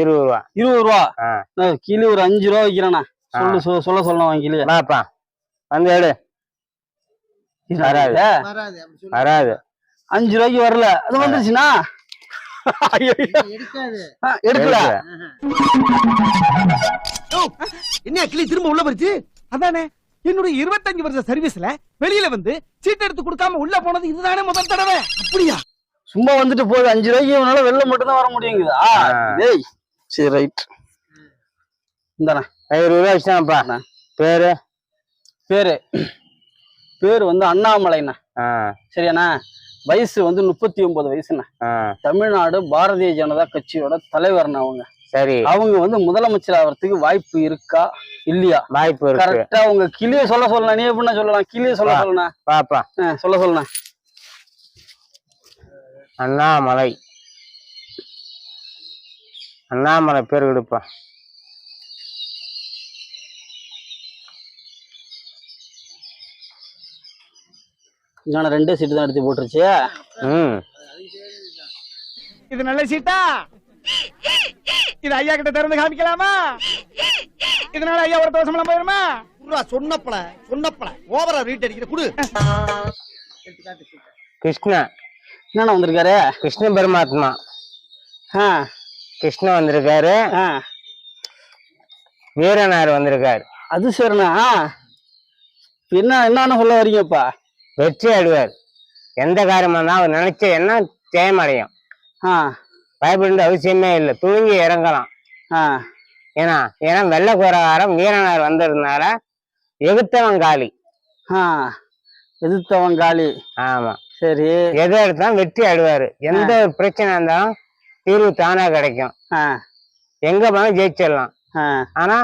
இருபது ரூபா. இருபது ரூபா? கிளி ஒரு அஞ்சு ரூபா வைக்கிறேண்ணா. சொல்லு சொல்ல சொல்லலாம் கிளி வாப்பா. வந்து எடு. வராது. வராது அஞ்சு ரூபாய்க்கு வரல. அது வந்துருச்சுண்ணா? எடுக்கல. என்ன கிளி திரும்ப உள்ள போச்சு அதானே என்னுடைய இருபத்தஞ்சு வருஷ சர்வீஸ்ல வெளியில வந்து சீட் எடுத்து கொடுக்காம உள்ள போனது இதுதானே முதல் தடவை? அப்படியா? சும்மா வந்துட்டு போகுது. அஞ்சு ரூபாய்க்கு இவனால வெளில மட்டும் தான் வர முடியுங்குதா. டேய். சரி ரைட் இந்தாண்ணா. இருபது ரூபா வச்சுட்டான்ப்பா பேரு? பேரு. பேரு வந்து அண்ணாமலைண்ணா. சரியாண்ணா? வயசு வந்து முப்பத்தி ஒன்பது வயசுண்ணா தமிழ்நாடு பாரதிய ஜனதா கட்சியோட தலைவர்ண்ணா அவங்க. சரி. அவங்க வந்து முதலமைச்சர் ஆகிறதுக்கு வாய்ப்பு இருக்கா? இல்லையா? வாய்ப்பு இருக்கு. கரெக்டா உங்க கிளிய சொல்ல சொல்லலாம் நீ எப்படின்னா சொல்லலாம்? கிளிய சொல்ல வா. சொல்லணும் பாப்பா சொல்ல சொல்லணும் அண்ணாமலை. அண்ணாமலை பேர் கொடுப்பா. நான் ரெண்டே சீட்டு தான் எடுத்து போட்டுருச்சு. ம். இது நல்ல சீட்டா இது ஐயா கிட்ட திறந்து காமிக்கலாமா? இதனால ஐயா ஒரு தோசமெல்லாம் போயிருமா? சொன்னப்பல சொன்னப்பல. ஓவரா ரீட் அடிக்கிற குடு. கிருஷ்ண என்னண்ணா வந்திருக்காரு? கிருஷ்ண பரமாத்மா. ஆ. கிருஷ்ண வந்திருக்காரு. வீரனார் வந்திருக்காரு. அது சரிண்ணா என்ன என்னன்னு சொல்ல வரீங்கப்பா? வெற்றி அடைவார் எந்த காரியமா இருந்தாலும் அவர் நினைச்ச என்ன ஜெயமடையும். ஆ. பயப்பட அவசியமே இல்லை. துணிஞ்சு இறங்கலாம். ஏன்னா ஏன்னா வெள்ளக்கோரகாரம் வீரனார் வந்ததுனால எகுத்தவன் காலி. ஆ. எதிர்த்தவன் காலி. ஆமா. சரி. எதை எடுத்தாலும் வெற்றி அடைவாரு எந்த ஒரு பிரச்சனை இருந்தாலும் தீர்வு தானா கிடைக்கும். எங்க போனாலும் ஜெயிச்சிடலாம். ஆனா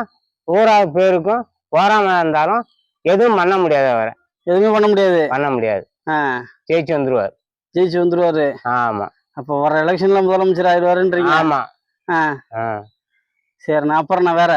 ஊராக பேருக்கும் போராம இருந்தாலும் எதுவும் பண்ண முடியாது அவரை. எதுவுமே பண்ண முடியாது. பண்ண முடியாது. ஜெயிச்சு வந்துருவார். ஜெயிச்சு வந்துருவாரு. ஆமா. அப்போ வர எலெக்ஷன்ல முதலமைச்சர் ஆயிடுவாருன்றீங்க. ஆமா. சரிண்ணா அப்புறம் நான் வேற.